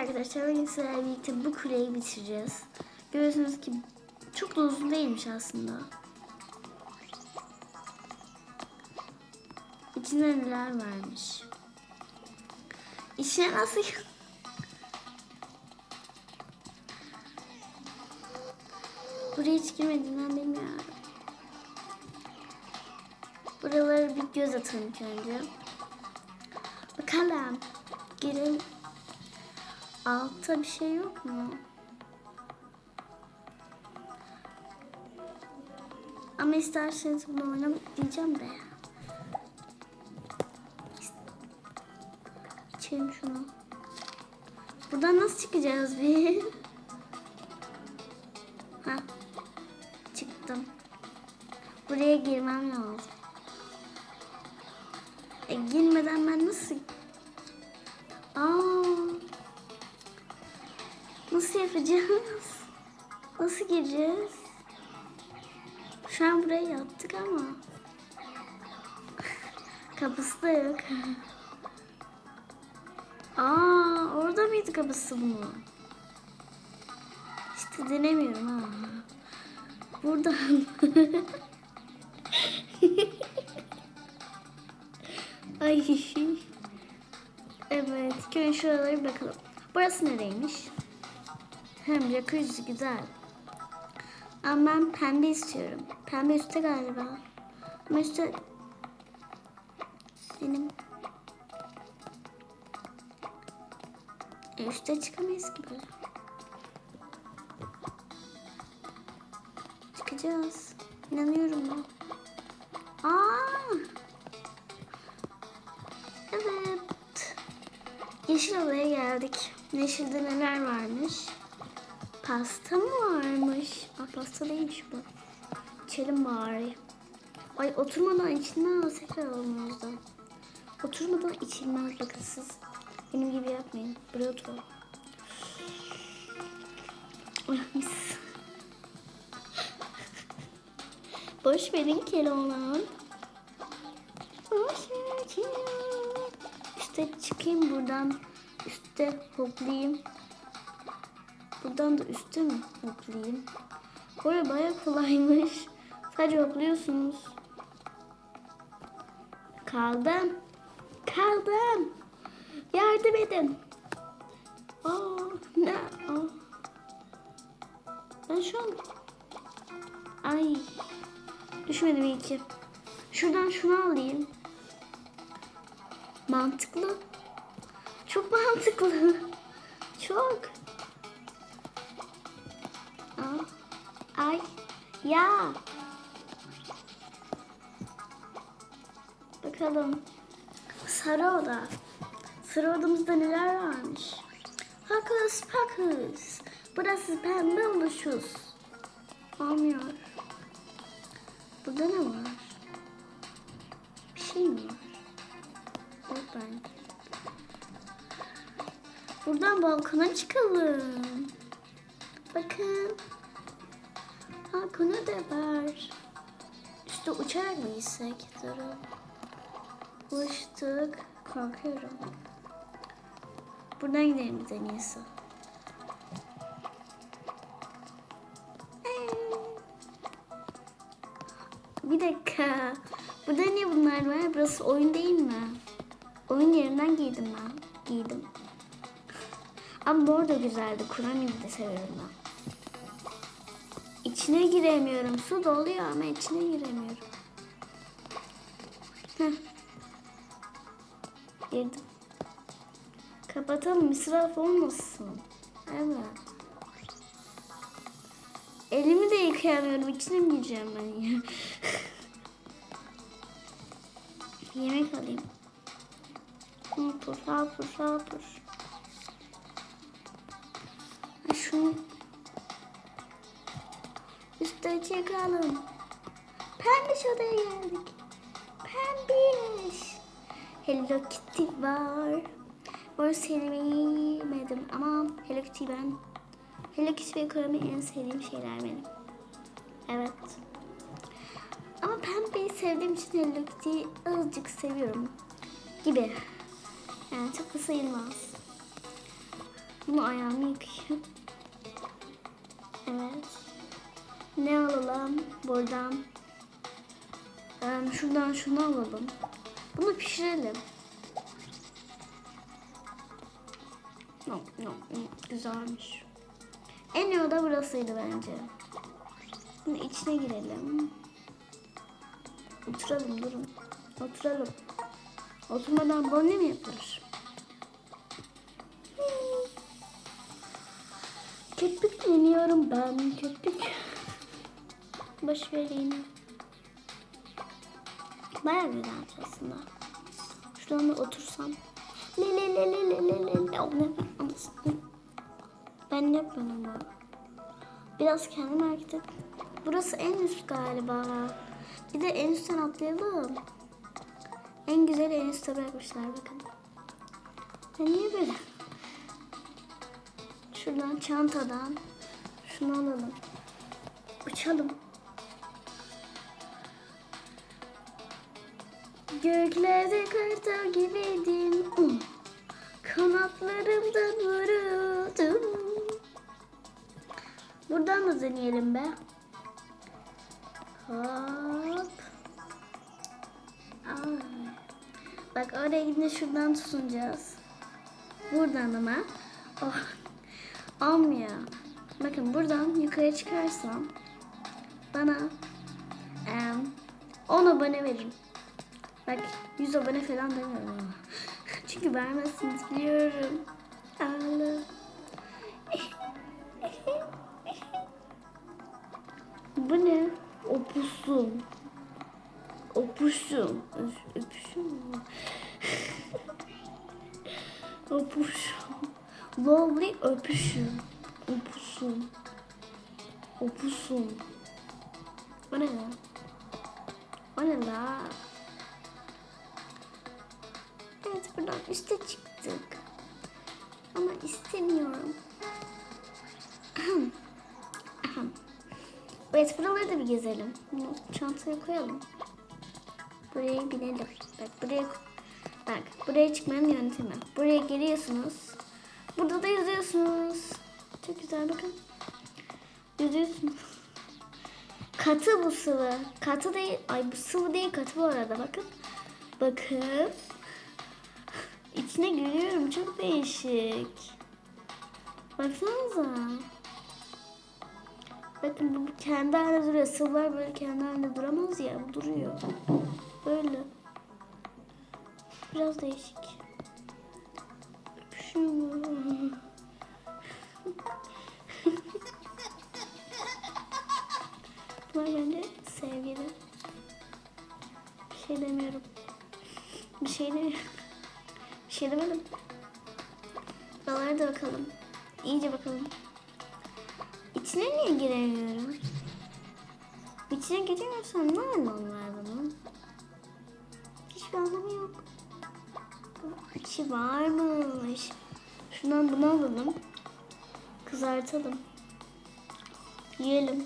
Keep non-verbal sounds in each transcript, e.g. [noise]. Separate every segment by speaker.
Speaker 1: arkadaşlar bugün sizlerle birlikte bu kuleyi bitireceğiz. Görüyorsunuz ki çok da uzun değilmiş aslında. İçinde neler varmış. İçine nasıl... Buraya hiç girmediğimden bilmiyorum. Buralara bir göz atalım önce. Bakalım. Girelim. Altta bir şey yok mu? Ama isterseniz bunu oynamak diyeceğim de. İçelim şunu. Buradan nasıl çıkacağız bir? [laughs] ha. Çıktım. Buraya girmem lazım. E, girmeden ben nasıl... yapacağız? Nasıl gireceğiz? Şu an buraya yattık ama. Kapısı da yok. Aa, orada mıydı kapısı bunun? İşte denemiyorum ha. Buradan. [laughs] Ay. Evet, köyün şuralara bir bakalım. Burası nereymiş? Hem jacuzzi güzel. Ama ben pembe istiyorum. Pembe üstte galiba. Ama üstte benim e, üstte çıkamayız ki böyle. Çıkacağız. İnanıyorum ben. Aa! Evet. Yeşil odaya geldik. Yeşilde neler varmış? Pasta mı varmış? Aa, pasta değilmiş bu. İçelim bari. Ay oturmadan içilmez tekrar olmazdı. Oturmadan içilmez bakın siz. Benim gibi yapmayın. Buraya [laughs] otur. Boş verin Keloğlan. Boş verin Keloğlan. Üste çıkayım buradan. Üste hoplayayım. Buradan da üste mi hoplayayım? Böyle baya kolaymış. Sadece hopluyorsunuz. Kaldım. Kaldım. Yardım edin. Aa, ne? Aa. Ben şu an... Ay. Düşmedim iyi ki. Şuradan şunu alayım. Mantıklı. Çok mantıklı. [laughs] Çok. Ya. Bakalım. Sarı oda. Sarı odamızda neler varmış? Hakus pakus. Burası pembe oluşuz. Olmuyor. Burada ne var? Bir şey mi var? Bence. Buradan balkona çıkalım. Bakın. Balkona da var. Üstte uçarak mı gitsek? Durun. Uçtuk. Korkuyorum. Buradan gidelim biz en iyisi. Bir dakika. Burada niye bunlar var? Burası oyun değil mi? Oyun yerinden giydim ben. Giydim. Ama mor da güzeldi. Kur'an de seviyorum ben. İçine giremiyorum. Su doluyor ama içine giremiyorum. Heh. Girdim. Kapatalım israf olmasın. Evet. Elimi de yıkayamıyorum. İçine mi gireceğim ben ya? [laughs] Yemek alayım. Hapur, hapur. Ay üstte çıkalım. Pembiş odaya geldik. Pembiş. Hello Kitty var. Bu sevmedim ama Hello Kitty ben. Hello Kitty ve Kurami en sevdiğim şeyler benim. Evet. Ama pembeyi sevdiğim için Hello Kitty'yi azıcık seviyorum. Gibi. Yani çok da sayılmaz. Bunu ayağımı yıkayayım. Evet. Ne alalım buradan? Ee, şuradan şunu alalım. Bunu pişirelim. Yok yok güzelmiş. En iyi oda burasıydı bence. Şimdi içine girelim. Oturalım durun. Oturalım. Oturmadan bonne mi yapılır? Köpük yeniyorum ben köpük. Boş vereyim. Baya güzel aslında. Şuradan da otursam. Le le le le le le le le. O ne ben yapıyorum bu? Biraz kendim hareket et. Burası en üst galiba. Bir de en üstten atlayalım. En güzeli en üstte bırakmışlar bakın. Ben niye böyle? Şuradan çantadan şunu alalım. Uçalım. Göklerde kartal gibiydim. Um. Kanatlarımdan vuruldum. Buradan da deneyelim be. Hop. Ay. Bak oraya gidince şuradan tutunacağız. Buradan ama. Oh. Olmuyor. Bakın buradan yukarı çıkarsam bana em, 10 abone verin. Bak 100 abone falan demiyorum ama. [laughs] Çünkü vermezsiniz biliyorum. Ağla. [laughs] Bu ne? Opusum. Opusum. Öp- Öpüşüm mü? [laughs] Opusum. Lovely öpüşüm. Opusum. Opusum. O ne ya? O ne la? Üste çıktık. Ama istemiyorum. Ahem. Ahem. Evet buraları da bir gezelim. Bunu çantaya koyalım. Buraya binelim. Bak buraya bak buraya çıkmanın yöntemi. Buraya geliyorsunuz. Burada da yüzüyorsunuz. Çok güzel bakın. Yüzüyorsunuz. Katı bu sıvı. Katı değil. Ay bu sıvı değil katı bu arada bakın. Bakın. İçine görüyorum. Çok değişik. Baksanıza. Bakın bu kendi halinde duruyor. Sıvılar böyle kendi halinde duramaz ya. Bu duruyor. Böyle. Biraz değişik. Şu. [laughs] Bunlar bence sevgili. Bir şey demiyorum. Bir şey demiyorum. Şey demedim. Bakalım. İyice bakalım. İçine niye giremiyorum? İçine giremiyorsam ne anlamı var bunun? Hiçbir anlamı yok. İçi varmış. Şundan bunu alalım. Kızartalım. Yiyelim.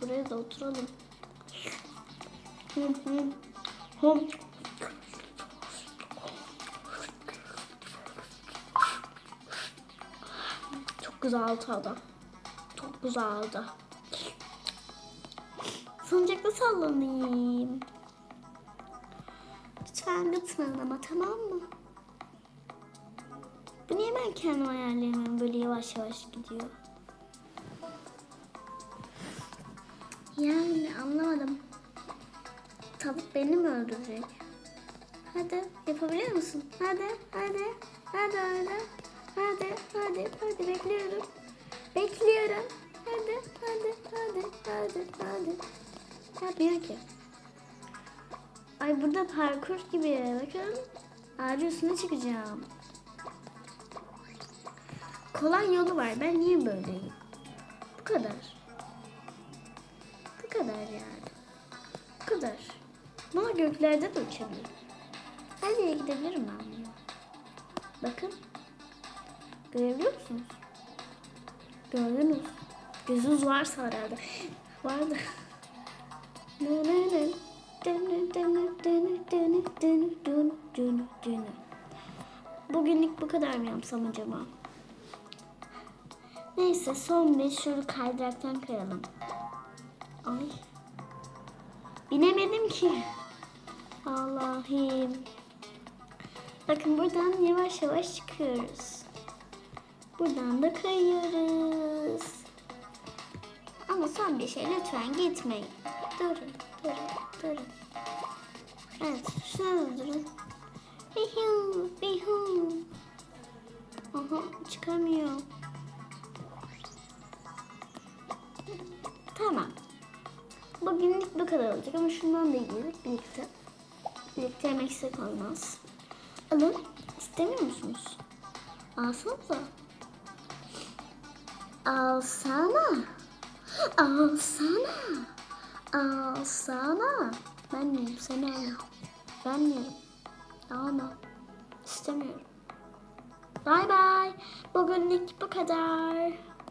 Speaker 1: Buraya da oturalım. Hım hım. Hım. Çok güzel tadı. Çok güzeldi. Salıncakta sallanayım. Lütfen gitmeyin ama tamam mı? Bu niye ben kendim ayarlayamıyorum böyle yavaş yavaş gidiyor? Yani anlamadım. Tavuk beni mi öldürecek? Hadi yapabiliyor musun? Hadi hadi hadi hadi hadi hadi hadi bekliyorum. Bekliyorum. Hadi hadi hadi hadi hadi. Yapmıyor ki. Ay burada parkur gibi bakın. Ağacın üstüne çıkacağım. Kolay yolu var. Ben niye böyleyim? Bu kadar. Bu kadar yani. Bu kadar. Buna göklerde de uçabilirim. Her gidebilirim ben. Bakın. Görebiliyor musunuz? Gördünüz. Gözünüz varsa herhalde. Vardı. Bugünlük bu kadar mı yapsam acaba? Neyse son bir şunu kaydıraktan kayalım. Ay. Binemedim ki. Allah'ım. Bakın buradan yavaş yavaş çıkıyoruz. Buradan da kayıyoruz. Ama son bir şey lütfen gitmeyin. Durun, durun, durun. Evet, şurada durun. Bihu, bihu. Aha, çıkamıyor. Tamam. Bugünlük bu kadar olacak ama şundan da yiyelim birlikte. Birlikte yemek olmaz. Alın. İstemiyor musunuz? Alsanıza. Alsana. Alsana. Alsana. Ben miyim? Seni alma. Ben miyim? Alma. İstemiyorum. Bay bay. Bugünlük bu kadar.